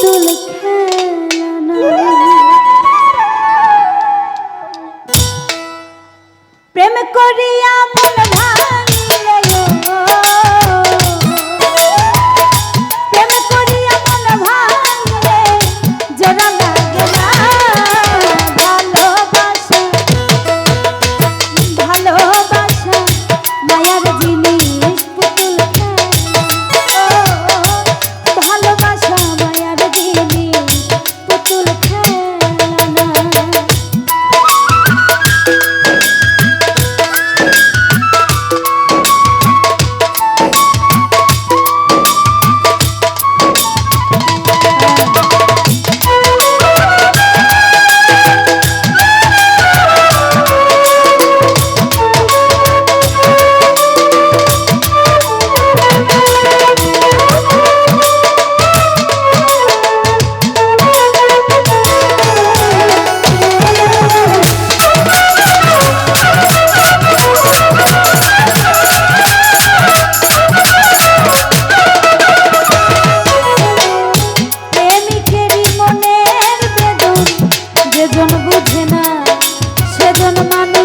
速来看 বুঝে না সেজন মানে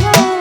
love.